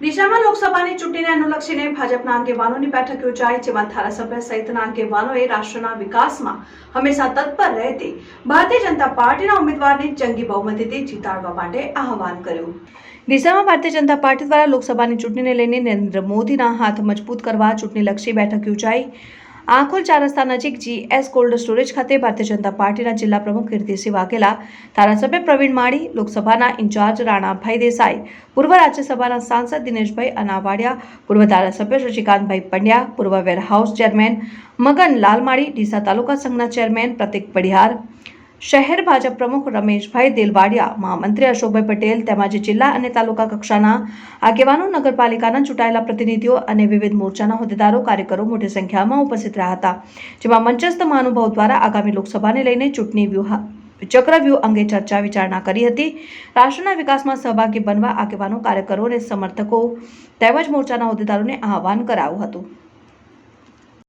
ડીસામાં લોકસભાની ચૂંટણીને અનુલક્ષીને ભાજપના આગેવાનોની બેઠક યોજાઈ, જેમાં ધારાસભ્ય સહિતના આગેવાનોએ રાષ્ટ્રના વિકાસમાં હંમેશા તત્પર રહેતી ભારતીય જનતા પાર્ટીના ઉમેદવારને જંગી બહુમતીથી જીતાડવા માટે આહવાન કર્યું. ડીસામાં ભારતીય જનતા પાર્ટી દ્વારા લોકસભાની ચૂંટણીને લઈને નરેન્દ્ર મોદીના હાથ મજબૂત કરવા ચૂંટણીલક્ષી બેઠક યોજાઈ. આંખોલ ચાર રસ્તા નજીક જીએસ કોલ્ડ સ્ટોરેજ ખાતે ભારતીય જનતા પાર્ટીના જિલ્લા પ્રમુખ કીર્તિસિંહ વાઘેલા ધારાસભ્ય પ્રવીણ માળી, લોકસભાના ઇન્ચાર્જ રાણાભાઈ દેસાઈ, પૂર્વ રાજ્યસભાના સાંસદ દિનેશભાઈ અનાવાડિયા, પૂર્વ ધારાસભ્ય શશિકાંતભાઈ પંડ્યા, પૂર્વ વેરહાઉસ ચેરમેન મગન લાલમાળી, ડીસા તાલુકા સંઘના ચેરમેન પ્રતિક પડિહાર શહેર ભાજપ પ્રમુખ રમેશભાઈ દેલવાડિયા, મહામંત્રી અશોકભાઈ પટેલ તેમજ જિલ્લા અને તાલુકા કક્ષાના આગેવાનો, નગરપાલિકાના ચૂંટાયેલા પ્રતિનિધિઓ અને વિવિધ મોરચાના હોદ્દેદારો, કાર્યકરો મોટી સંખ્યામાં ઉપસ્થિત રહ્યા હતા, જેમાં મંચસ્થ મહાનુભાવ દ્વારા આગામી લોકસભાને લઈને ચૂંટણી વ્યૂહ, ચક્રવ્યૂહ અંગે ચર્ચા વિચારણા કરી હતી. રાષ્ટ્રના વિકાસમાં સહભાગી બનવા આગેવાનો, કાર્યકરો અને સમર્થકો તેમજ મોરચાના હોદ્દેદારોને આહવાન કરાયું હતું.